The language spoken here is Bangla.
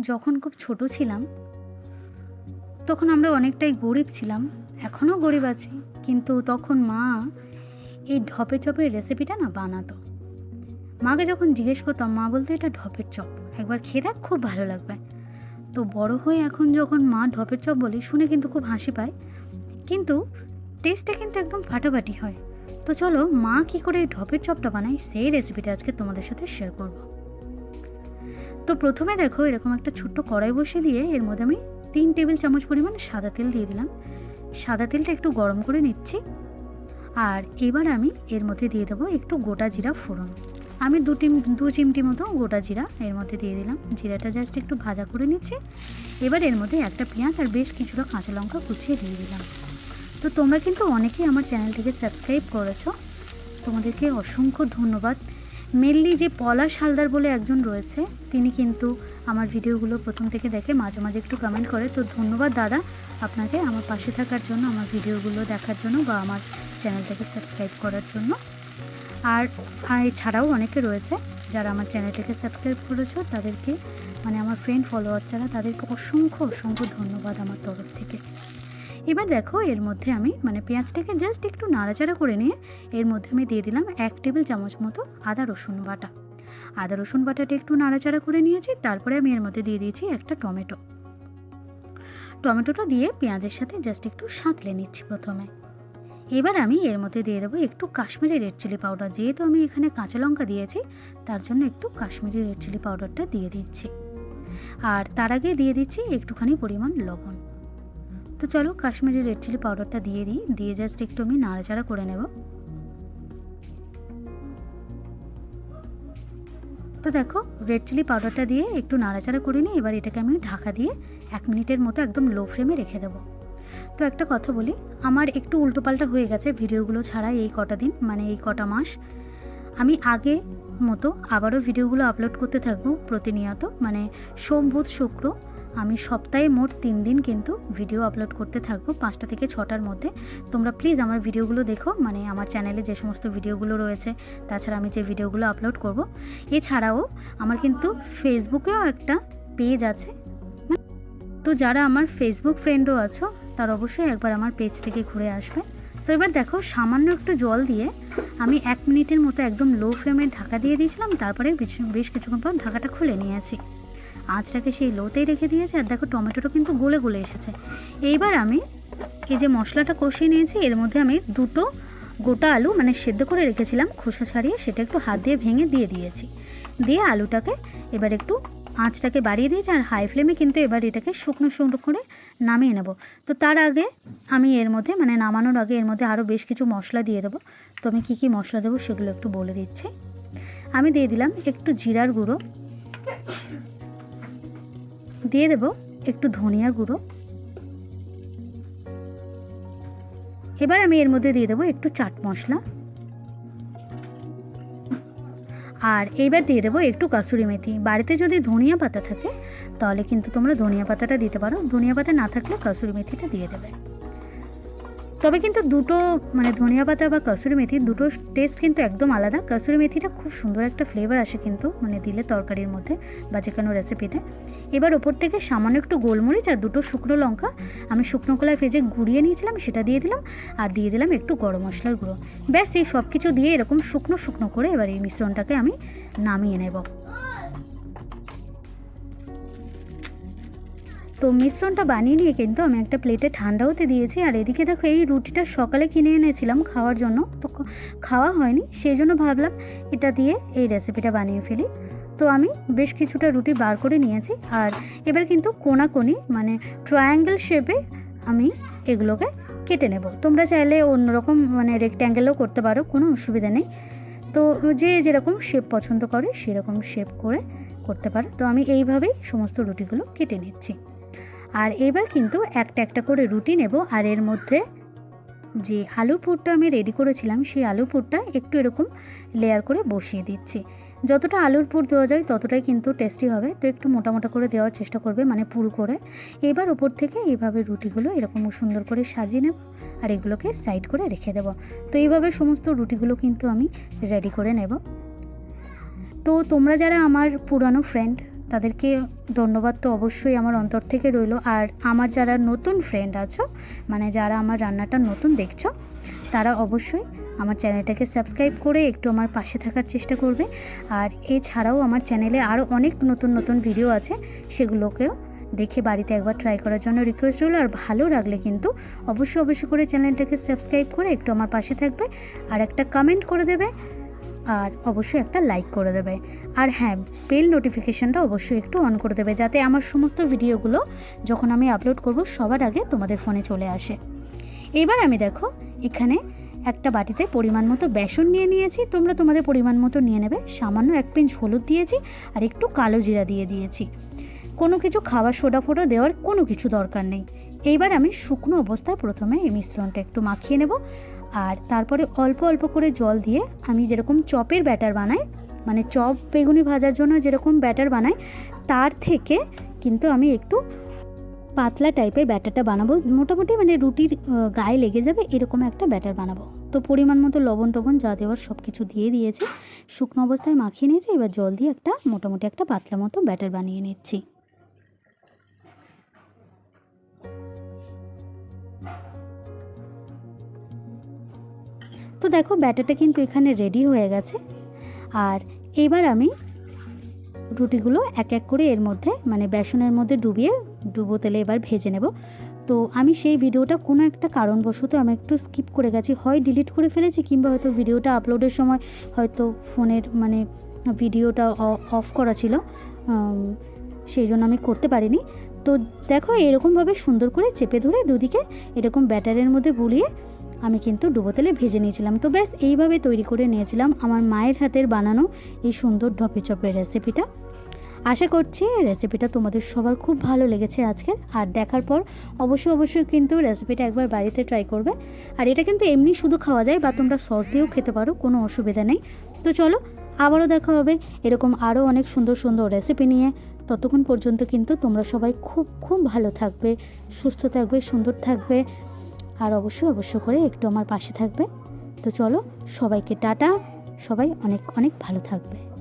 যখন খুব ছোট ছিলাম, তখন আমরা অনেকটাই গরিব ছিলাম, এখনও গরিব আছি। কিন্তু তখন মা এই ঢপের চপের রেসিপিটা না বানাতো। মাকে যখন জিজ্ঞেস করতাম, মা বলতো এটা ঢপের চপ, একবার খেয়ে দেখ, খুব ভালো লাগবে। তো বড় হয়ে এখন যখন মা ঢপের চপ বলি, শুনে কিন্তু খুব হাসি পায়। কিন্তু টেস্টটা কিন্তু একদম ফাটাফাটি হয়। তো চলো, মা কী করে ঢপের চপটা বানায়, সেই রেসিপিটা আজকে তোমাদের সাথে শেয়ার করব। তো প্রথমে দেখো এরকম একটা ছোট্ট কড়াই বসিয়ে দিয়ে এর মধ্যে আমি তিন টেবিল চামচ পরিমাণ সাদা তেল দিয়ে দিলাম। সাদা তেলটা একটু গরম করে নিচ্ছি। আর এবার আমি এর মধ্যে দিয়ে দেবো একটু গোটা জিরা ফোড়ন। আমি দু টিম, দু চিমটি মতো গোটা জিরা এর মধ্যে দিয়ে দিলাম। জিরাটা জাস্ট একটু ভাজা করে নিচ্ছি। এবার এর মধ্যে একটা পেঁয়াজ আর বেশ কিছুটা কাঁচা লঙ্কা কুচিয়ে দিয়ে দিলাম। তো তোমরা কিন্তু অনেকেই আমার চ্যানেলটিকে সাবস্ক্রাইব করেছ। তোমাদেরকে অসংখ্য ধন্যবাদ। মেনলি যে পলাশ হালদার বলে একজন রয়েছে, তিনি কিন্তু আমার ভিডিওগুলো প্রথম থেকে দেখে মাঝে মাঝে একটু কমেন্ট করে। তো ধন্যবাদ দাদা, আপনাকে আমার পাশে থাকার জন্য, আমার ভিডিওগুলো দেখার জন্য বা আমার চ্যানেলটাকে সাবস্ক্রাইব করার জন্য। আর এছাড়াও অনেকে রয়েছে যারা আমার চ্যানেলটাকে সাবস্ক্রাইব করেছ, তাদেরকে মানে আমার ফ্রেন্ড ফলোয়ার্স যারা, তাদেরকে অসংখ্য অসংখ্য ধন্যবাদ আমার তরফ থেকে। এবার দেখো, এর মধ্যে আমি মানে পেঁয়াজটাকে জাস্ট একটু নাড়াচাড়া করে নিয়ে এর মধ্যে আমি দিয়ে দিলাম এক টেবিল চামচ মতো আদা রসুন বাটা। আদা রসুন বাটাটা একটু নাড়াচাড়া করে নিয়েছি, তারপরে আমি এর মধ্যে দিয়ে দিয়েছি একটা টমেটো। টমেটোটা দিয়ে পেঁয়াজের সাথে জাস্ট একটু সাঁতলে নিচ্ছি প্রথমে। এবার আমি এর মধ্যে দিয়ে দেবো একটু কাশ্মীরি রেড চিলি পাউডার। যেহেতু আমি এখানে কাঁচা লঙ্কা দিয়েছি, তার জন্য একটু কাশ্মীরি রেড চিলি পাউডারটা দিয়ে দিচ্ছি। আর তার আগে দিয়ে দিচ্ছি একটুখানি পরিমাণ লবণ। তো চলো কাশ্মীরি রেড চিলি পাউডারটা দিয়ে দিই। দিয়ে জাস্ট একটু আমি নাড়াচাড়া করে নেব। তো দেখো রেড চিলি পাউডারটা দিয়ে একটু নাড়াচাড়া করে নিই এবার এটাকে আমি ঢাকা দিয়ে এক মিনিটের মতো একদম লো ফ্লেমে রেখে দেবো। তো একটা কথা বলি, আমার একটু উল্টোপাল্টা হয়ে গেছে ভিডিওগুলো ছাড়া এই কটা দিন মানে এই কটা মাস। আমি আগে মতো আবারও ভিডিওগুলো আপলোড করতে থাকব প্রতিনিয়ত মানে সোম বুধ শুক্র আমি সপ্তাহে মোট তিন দিন কিন্তু ভিডিও আপলোড করতে থাকব পাঁচটা থেকে ছটার মধ্যে। তোমরা প্লিজ আমার ভিডিওগুলো দেখো মানে আমার চ্যানেলে যে সমস্ত ভিডিওগুলো রয়েছে, তাছাড়া আমি যে ভিডিওগুলো আপলোড করব। এছাড়াও আমার কিন্তু ফেসবুকেও একটা পেজ আছে। তো যারা আমার ফেসবুক ফ্রেন্ডও আছো, তার অবশ্যই একবার আমার পেজ থেকে ঘুরে আসবে। তো এবার দেখো, সামান্য একটু জল দিয়ে আমি এক মিনিটের মতো একদম লো ফ্লেমে ঢাকা দিয়ে দিয়েছিলাম, তারপরে বেশ- কিছুক্ষণ পর ঢাকাটা খুলে নিয়েছি আঁচটাকে সেই লোতেই রেখে দিয়েছি আর দেখো টমেটোটা কিন্তু গলে গলে এসেছে। এইবার আমি এই যে মশলাটা কষিয়ে নিয়েছি, এর মধ্যে আমি দুটো গোটা আলু মানে সেদ্ধ করে রেখেছিলাম, খোসা ছাড়িয়ে সেটা একটু হাত দিয়ে ভেঙে দিয়ে দিয়েছি। দিয়ে আলুটাকে এবার একটু আঁচটাকে বাড়িয়ে দিয়েছি আর হাই ফ্লেমে কিন্তু এবার এটাকে শুকনো শুকনো করে নামিয়ে নেব। তো তার আগে আমি এর মধ্যে মানে নামানোর আগে এর মধ্যে আরও বেশ কিছু মশলা দিয়ে দেবো। তো আমি কী কী মশলা দেবো সেগুলো একটু বলে দিচ্ছি। আমি দিয়ে দিলাম একটু জিরার গুঁড়ো। দিয়ে দেব একটু ধনিয়া গুঁড়ো। এবার আমি এর মধ্যে দিয়ে দেবো একটু চাট মশলা। আর এইবার দিয়ে দেবো একটু কাসুরি মেথি। বাড়িতে যদি ধনিয়া পাতা থাকে, তাহলে কিন্তু তোমরা ধনিয়া পাতাটা দিতে পারো। ধনিয়া পাতা না থাকলে কাসুরি মেথিটা দিয়ে দেবে। তবে কিন্তু দুটো মানে ধনিয়া পাতা বা কাসুরি মেথি দুটো টেস্ট কিন্তু একদম আলাদা। কাসুরি মেথিটা খুব সুন্দর একটা ফ্লেভার আসে কিন্তু মানে দিলে তরকারির মধ্যে বা যে কোনো রেসিপিতে এবার ওপর থেকে সামান্য একটু গোলমরিচ আর দুটো শুকনো লঙ্কা। আমি শুকনো কলায় ভেজে গুঁড়িয়ে নিয়েছিলাম, সেটা দিয়ে দিলাম আর দিয়ে দিলাম একটু গরম মশলার গুঁড়ো। ব্যাস, এই সব কিছু দিয়ে এরকম শুকনো শুকনো করে এবার এই মিশ্রণটাকে আমি নামিয়ে নেব। তো মিশ্রণটা বানিয়ে নিয়ে কিন্তু আমি একটা প্লেটে ঠান্ডা হতে দিয়েছি। আর এদিকে দেখো এই রুটিটা সকালে কিনে এনেছিলাম খাওয়ার জন্য। তো খাওয়া হয়নি, সেই জন্য ভাবলাম এটা দিয়ে এই রেসিপিটা বানিয়ে ফেলি। তো আমি বেশ কিছুটা রুটি বার করে নিয়েছি। আর এবার কিন্তু কোনাকোনি মানে ট্রায়াঙ্গেল শেপে আমি এগুলোকে কেটে নেব। তোমরা চাইলে অন্যরকম মানে রেক্ট্যাঙ্গেলও করতে পারো, কোনো অসুবিধা নেই। তো যে যেরকম শেপ পছন্দ করে, সেরকম শেপ করে করতে পারো। তো আমি এইভাবেই সমস্ত রুটিগুলো কেটে নিচ্ছি। আর এবার কিন্তু একটা একটা করে রুটি নেব আর এর মধ্যে যে আলুর পুরটা আমি রেডি করেছিলাম, সেই আলুর পুরটা একটু এরকম লেয়ার করে বসিয়ে দিচ্ছি। যতটা আলুর পুর দেওয়া যায় ততটাই কিন্তু টেস্টি হবে। তো একটু মোটা মোটা করে দেওয়ার চেষ্টা করবে মানে পুর করে। এবার ওপর থেকে এইভাবে রুটিগুলো এরকম সুন্দর করে সাজিয়ে নেব আর এগুলোকে সাইড করে রেখে দেব। তো এইভাবে সমস্ত রুটিগুলো কিন্তু আমি রেডি করে নেব। তো তোমরা যারা আমার পুরানো ফ্রেন্ড তাদেরকে ধন্যবাদ তো অবশ্যই আমার অন্তর থেকে রইল। আর আমার যারা নতুন ফ্রেন্ড আছো মানে যারা আমার রান্নাটা নতুন দেখছ, তারা অবশ্যই আমার চ্যানেলটাকে সাবস্ক্রাইব করে একটু আমার পাশে থাকার চেষ্টা করবে। আর এছাড়াও আমার চ্যানেলে আরও অনেক নতুন নতুন ভিডিও আছে, সেগুলোকেও দেখে বাড়িতে একবার ট্রাই করার জন্য রিকোয়েস্ট রইল। আর ভালো লাগলে কিন্তু অবশ্যই অবশ্যই করে চ্যানেলটাকে সাবস্ক্রাইব করে একটু আমার পাশে থাকবে। আর একটা কমেন্ট করে দেবে আর অবশ্যই একটা লাইক করে দেবে। আর হ্যাঁ বেল নোটিফিকেশানটা অবশ্যই একটু অন করে দেবে যাতে আমার সমস্ত ভিডিওগুলো যখন আমি আপলোড করব, সবার আগে তোমাদের ফোনে চলে আসে। এবার আমি দেখো, এখানে একটা বাটিতে পরিমাণ মতো বেসন নিয়ে নিয়েছি। তোমরা তোমাদের পরিমাণ মতো নিয়ে নেবে। সামান্য এক পিঞ্চ হলুদ দিয়েছি আর একটু কালো জিরা দিয়ে দিয়েছি। কোনো কিছু খাবার সোডা ফোডা দেওয়ার কোনো কিছু দরকার নেই। এইবার আমি শুকনো অবস্থায় প্রথমে এই মিশ্রণটা একটু মাখিয়ে নেব। আর তারপরে অল্প অল্প করে জল দিয়ে আমি যেরকম চপের ব্যাটার বানাই মানে চপ বেগুনি ভাজার জন্য যেরকম ব্যাটার বানাই, তার থেকে কিন্তু আমি একটু পাতলা টাইপের ব্যাটারটা বানাবো। মোটামুটি মানে রুটির গায়ে লেগে যাবে এরকম একটা ব্যাটার বানাবো। তো পরিমাণ মতো লবণ টবণ যা দেওয়ার সব কিছু দিয়ে দিয়েছি। শুকনো অবস্থায় মাখিয়ে নিয়েছি, এবার জল দিয়ে একটা মোটামুটি একটা পাতলা মতো ব্যাটার বানিয়ে নিচ্ছি। তো দেখো ব্যাটারটা কিন্তু এখানে রেডি হয়ে গেছে। আর এবার আমি রুটিগুলো এক এক করে এর মধ্যে মানে বেসনের মধ্যে ডুবিয়ে ডুবো তেলে এবার ভেজে নেব। তো আমি সেই ভিডিওটা কোনো একটা কারণবশত আমি একটু স্কিপ করে গেছি, হয় ডিলিট করে ফেলেছি কিংবা হয়তো ভিডিওটা আপলোডের সময় হয়তো ফোনের মানে ভিডিওটা অফ করা ছিল সেই জন্য আমি করতে পারিনি। তো দেখো এরকমভাবে সুন্দর করে চেপে ধরে দুদিকে এরকম ব্যাটারের মধ্যে বুলিয়ে আমি কিন্তু ডুবো তেলে ভেজে নিয়েছিলাম। তো ব্যাস, এইভাবে তৈরি করে নিয়েছিলাম আমার মায়ের হাতের বানানো এই সুন্দর ঢপে চপের রেসিপিটা আশা করছি রেসিপিটা তোমাদের সবার খুব ভালো লেগেছে আজকের। আর দেখার পর অবশ্যই অবশ্যই কিন্তু রেসিপিটা একবার বাড়িতে ট্রাই করবে। আর এটা কিন্তু এমনি শুধু খাওয়া যায়, বা তোমরা সস দিয়েও খেতে পারো, কোনো অসুবিধা নেই। তো চলো, আবারও দেখা হবে এরকম আরও অনেক সুন্দর সুন্দর রেসিপি নিয়ে। ততক্ষণ পর্যন্ত কিন্তু তোমরা সবাই খুব খুব ভালো থাকবে, সুস্থ থাকবে, সুন্দর থাকবে। আর অবশ্যই অবশ্য করে একটু আমার পাশে থাকবে। তো চলো, সবাইকে টাটা। সবাই অনেক অনেক ভালো থাকবে।